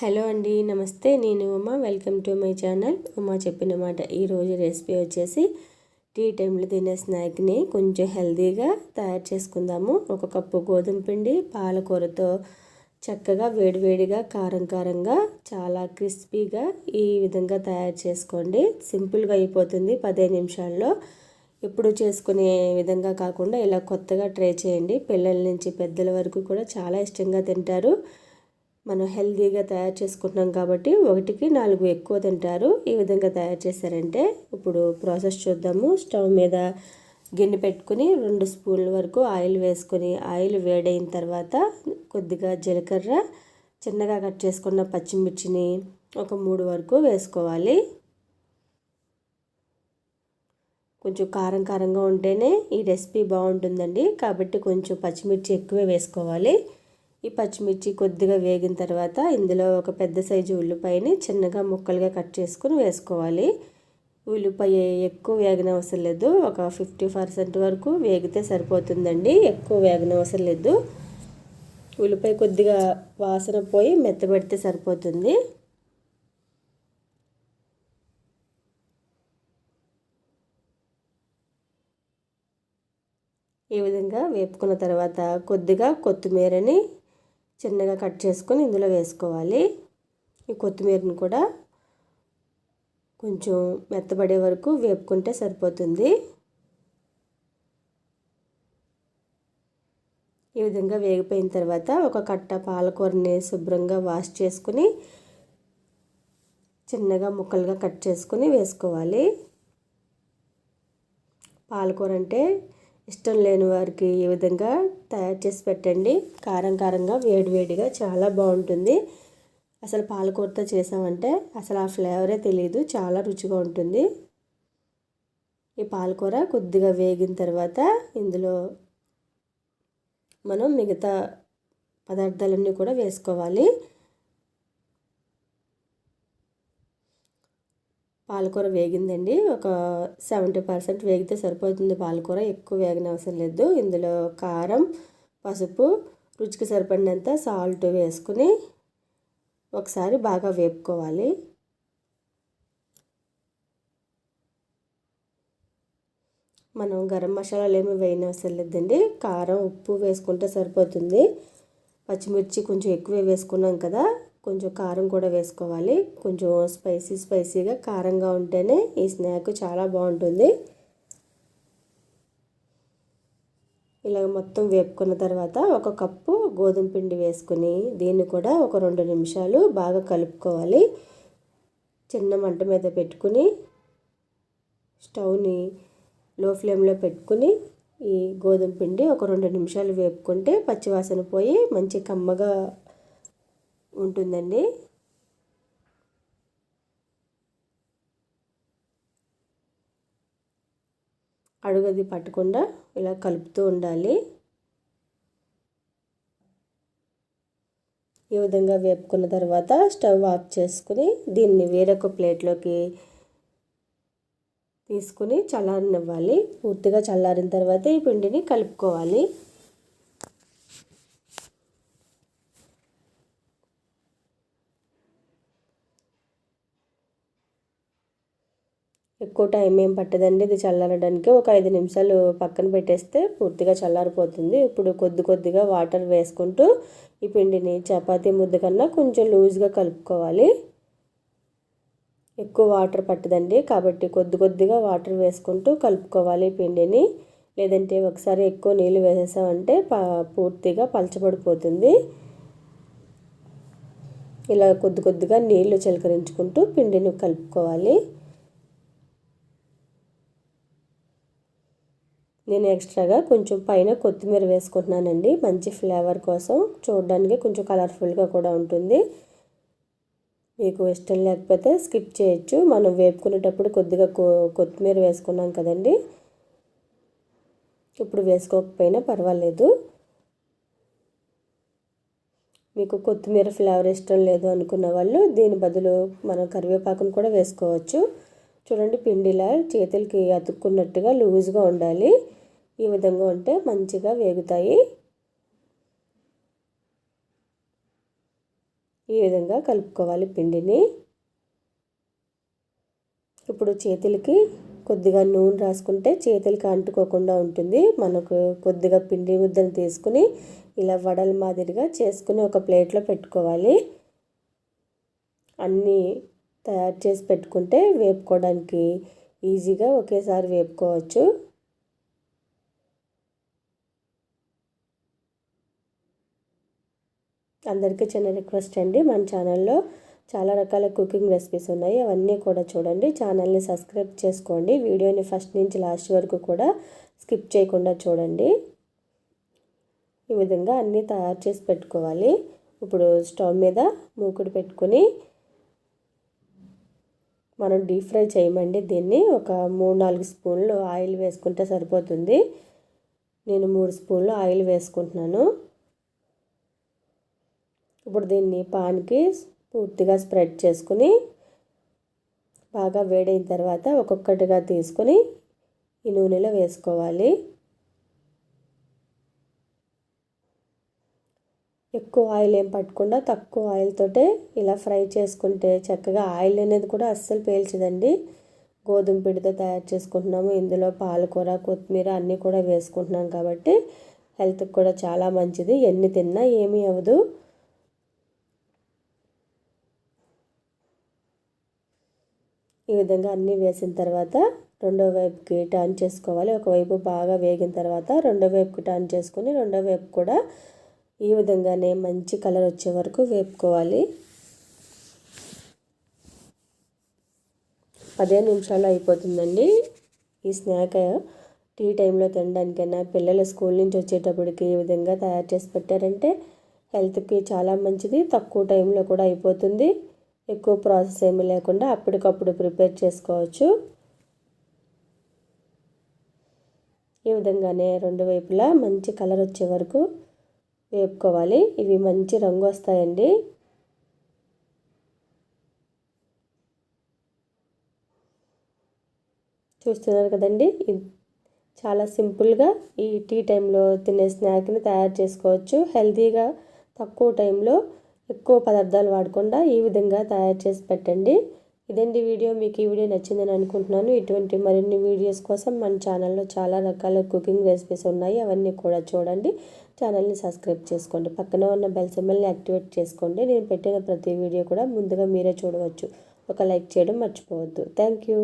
Hello అండి నమస్తే. నేను Uma. Welcome to my channel. Uma చెప్పిన మాట ఈరోజు రెసిపీ వచ్చేసి టీ టైంలో తినే స్నాక్ని కొంచెం హెల్తీగా తయారు చేసుకుందాము. ఒక కప్పు గోధుమ పిండి పాలకూరతో చక్కగా వేడివేడిగా కారం కారంగా చాలా క్రిస్పీగా ఈ విధంగా తయారు చేసుకోండి. సింపుల్గా అయిపోతుంది పదిహేను నిమిషాల్లో. ఎప్పుడు చేసుకునే విధంగా కాకుండా ఇలా కొత్తగా ట్రై చేయండి. పిల్లల నుంచి పెద్దల వరకు కూడా చాలా ఇష్టంగా తింటారు. మనం హెల్తీగా తయారు చేసుకుంటున్నాం కాబట్టి ఒకటికి నాలుగు ఎక్కువ తింటారు. ఈ విధంగా తయారు చేశారంటే ఇప్పుడు ప్రాసెస్ చూద్దాము. స్టవ్ మీద గిన్నె పెట్టుకుని రెండు స్పూన్ల వరకు ఆయిల్ వేసుకొని ఆయిల్ వేడైన తర్వాత కొద్దిగా జీలకర్ర చిన్నగా కట్ చేసుకున్న పచ్చిమిర్చిని ఒక మూడు వరకు వేసుకోవాలి. కొంచెం కారం కారంగా ఉంటేనే ఈ రెసిపీ బాగుంటుందండి. కాబట్టి కొంచెం పచ్చిమిర్చి ఎక్కువే వేసుకోవాలి. ఈ పచ్చిమిర్చి కొద్దిగా వేగిన తర్వాత ఇందులో ఒక పెద్ద సైజు ఉల్లిపాయని చిన్నగా ముక్కలుగా కట్ చేసుకుని వేసుకోవాలి. ఉల్లిపాయ ఎక్కువ వేగన అవసరం లేదు. ఒక ఫిఫ్టీ పర్సెంట్ వరకు వేగితే సరిపోతుందండి. ఎక్కువ వేగన అవసరం లేదు. ఉల్లిపాయ కొద్దిగా వాసన పోయి మెత్తబెడితే సరిపోతుంది. ఈ విధంగా వేపుకున్న తర్వాత కొద్దిగా కొత్తిమీరని చిన్నగా కట్ చేసుకొని ఇందులో వేసుకోవాలి. ఈ కొత్తిమీరను కూడా కొంచెం మెత్తబడే వరకు వేపుకుంటే సరిపోతుంది. ఈ విధంగా వేగిపోయిన తర్వాత ఒక కట్ట పాలకూరని శుభ్రంగా వాష్ చేసుకుని చిన్నగా ముక్కలుగా కట్ చేసుకుని వేసుకోవాలి. పాలకూర అంటే ఇష్టం లేని వారికి ఈ విధంగా తయారు చేసి పెట్టండి. కారం కారంగా వేడివేడిగా చాలా బాగుంటుంది. అసలు పాలకూరతో చేసామంటే అసలు ఆ ఫ్లేవరే తెలియదు చాలా రుచిగా ఉంటుంది. ఈ పాలకూర కొద్దిగా వేగిన తర్వాత ఇందులో మనం మిగతా పదార్థాలన్నీ కూడా వేసుకోవాలి. పాలకూర వేగిందండి. ఒక సెవెంటీ పర్సెంట్ వేగితే సరిపోతుంది పాలకూర. ఎక్కువ వేగన అవసరం లేదు. ఇందులో కారం పసుపు రుచికి సరిపడినంత సాల్ట్ వేసుకుని ఒకసారి బాగా వేపుకోవాలి. మనం గరం మసాలాలు ఏమి వేయని అవసరం లేదండి. కారం ఉప్పు వేసుకుంటే సరిపోతుంది. పచ్చిమిర్చి కొంచెం ఎక్కువే వేసుకున్నాం కదా. కొంచెం కారం కూడా వేసుకోవాలి. కొంచెం స్పైసీ స్పైసీగా కారంగా ఉంటేనే ఈ స్నాక్ చాలా బాగుంటుంది. ఇలా మొత్తం వేపుకున్న తర్వాత ఒక కప్పు గోధుమ పిండి వేసుకుని దీన్ని కూడా ఒక రెండు నిమిషాలు బాగా కలుపుకోవాలి. చిన్న మంట మీద పెట్టుకుని స్టవ్ని లో ఫ్లేమ్లో పెట్టుకుని ఈ గోధుమ పిండి ఒక రెండు నిమిషాలు వేపుకుంటే పచ్చివాసన పోయి మంచి కమ్మగా ఉంటుందండి. అడుగది పట్టకుండా ఇలా కలుపుతూ ఉండాలి. ఈ విధంగా వేపుకున్న తర్వాత స్టవ్ ఆఫ్ చేసుకుని దీన్ని వేరొక ప్లేట్లోకి తీసుకుని చల్లారనివ్వాలి. పూర్తిగా చల్లారిన తర్వాత ఈ పిండిని కలుపుకోవాలి. ఎక్కువ టైం ఏం పట్టదండి. ఇది చల్లారడానికి ఒక ఐదు నిమిషాలు పక్కన పెట్టేస్తే పూర్తిగా చల్లారిపోతుంది. ఇప్పుడు కొద్ది కొద్దిగా వాటర్ వేసుకుంటూ ఈ పిండిని చపాతీ ముద్ద కన్నా కొంచెం లూజ్గా కలుపుకోవాలి. ఎక్కువ వాటర్ పట్టదండి. కాబట్టి కొద్ది కొద్దిగా వాటర్ వేసుకుంటూ కలుపుకోవాలి పిండిని. లేదంటే ఒకసారి ఎక్కువ నీళ్ళు వేసేసామంటే పూర్తిగా పలచబడిపోతుంది. ఇలా కొద్ది కొద్దిగా నీళ్ళు చిలకరించుకుంటూ పిండిని కలుపుకోవాలి. నేను ఎక్స్ట్రాగా కొంచెం పైన కొత్తిమీర వేసుకుంటున్నానండి. మంచి ఫ్లేవర్ కోసం. చూడడానికి కొంచెం కలర్ఫుల్గా కూడా ఉంటుంది. మీకు ఇష్టం లేకపోతే స్కిప్ చేయొచ్చు. మనం వేపుకునేటప్పుడు కొద్దిగా కొత్తిమీర వేసుకున్నాం కదండి. ఇప్పుడు వేసుకోకపోయినా పర్వాలేదు. మీకు కొత్తిమీర ఫ్లేవర్ ఇష్టం లేదు అనుకున్న వాళ్ళు దీని బదులు మనం కరివేపాకును కూడా వేసుకోవచ్చు. చూడండి పిండిలా చేతులకి అతుక్కున్నట్టుగా లూజ్గా ఉండాలి. ఈ విధంగా ఉంటే మంచిగా వేగుతాయి. ఈ విధంగా కలుపుకోవాలి పిండిని. ఇప్పుడు చేతులకి కొద్దిగా నూనె రాసుకుంటే చేతులకి అంటుకోకుండా ఉంటుంది. మనకు కొద్దిగా పిండి ముద్దను తీసుకుని ఇలా వడల మాదిరిగా చేసుకుని ఒక ప్లేట్లో పెట్టుకోవాలి. అన్నీ తయారు చేసి పెట్టుకుంటే వేపుకోవడానికి ఈజీగా ఒకేసారి వేపుకోవచ్చు. అందరికీ చిన్న రిక్వెస్ట్ అండి. మన ఛానల్లో చాలా రకాల కుకింగ్ రెసిపీస్ ఉన్నాయి. అవన్నీ కూడా చూడండి. ఛానల్ని సబ్స్క్రైబ్ చేసుకోండి. వీడియోని ఫస్ట్ నుంచి లాస్ట్ వరకు కూడా స్కిప్ చేయకుండా చూడండి. ఈ విధంగా అన్నీ తయారు చేసి పెట్టుకోవాలి. ఇప్పుడు స్టవ్ మీద మూకుడు పెట్టుకుని మనం డీప్ ఫ్రై చేయమండి దీన్ని. ఒక మూడు నాలుగు స్పూన్లు ఆయిల్ వేసుకుంటే సరిపోతుంది. నేను మూడు స్పూన్లు ఆయిల్ వేసుకుంటున్నాను. ఇప్పుడు దీన్ని పాన్కి పూర్తిగా స్ప్రెడ్ చేసుకుని బాగా వేడైన తర్వాత ఒక్కొక్కటిగా తీసుకొని ఈ నూనెలో వేసుకోవాలి. ఎక్కువ ఆయిల్ ఏం పట్టకుండా తక్కువ ఆయిల్ తోటే ఇలా ఫ్రై చేసుకుంటే చక్కగా ఆయిల్ అనేది కూడా అస్సలు పేల్చదండి. గోధుమ పిండితో తయారు చేసుకుంటున్నాము. ఇందులో పాలకూర కొత్తిమీర అన్నీ కూడా వేసుకుంటున్నాం కాబట్టి హెల్త్కి కూడా చాలా మంచిది. ఎన్ని తిన్నా ఏమీ అవ్వదు. ఈ విధంగా అన్నీ వేసిన తర్వాత రెండో వైపుకి టర్న్ చేసుకోవాలి. ఒకవైపు బాగా వేగిన తర్వాత రెండో వైపుకి టర్న్ చేసుకొని రెండో వైపు కూడా ఈ విధంగానే మంచి కలర్ వచ్చే వరకు వేపుకోవాలి. పదిహేను నిమిషాలు అయిపోతుందండి ఈ స్నాక్ టీ టైంలో తినడానికైనా పిల్లలు స్కూల్ నుంచి వచ్చేటప్పటికి ఈ విధంగా తయారు చేసి పెట్టారంటే హెల్త్కి చాలా మంచిది. తక్కువ టైంలో కూడా అయిపోతుంది. ఎక్కువ ప్రాసెస్ ఏమీ లేకుండా అప్పటికప్పుడు ప్రిపేర్ చేసుకోవచ్చు. ఈ విధంగానే రెండు వైపులా మంచి కలర్ వచ్చే వరకు వేపుకోవాలి. ఇవి మంచి రంగు వస్తాయండి. చూస్తున్నారు కదండి? చాలా సింపుల్గా ఈ టీ టైంలో తినే స్నాక్ని తయారు చేసుకోవచ్చు. హెల్తీగా తక్కువ టైంలో ఎక్కువ పదార్థాలు వాడకుండా ఈ విధంగా తయారు చేసి పెట్టండి. ఇదండి వీడియో. మీకు ఈ వీడియో నచ్చిందని అనుకుంటున్నాను. ఇటువంటి మరిన్ని వీడియోస్ కోసం మన ఛానల్లో చాలా రకాల కుకింగ్ రెసిపీస్ ఉన్నాయి. అవన్నీ కూడా చూడండి. ఛానల్ని సబ్స్క్రైబ్ చేసుకోండి. పక్కన ఉన్న బెల్ సింబల్ని యాక్టివేట్ చేసుకోండి. నేను పెట్టిన ప్రతి వీడియో కూడా ముందుగా మీరే చూడవచ్చు. ఒక లైక్ చేయడం మర్చిపోవద్దు. Thank you.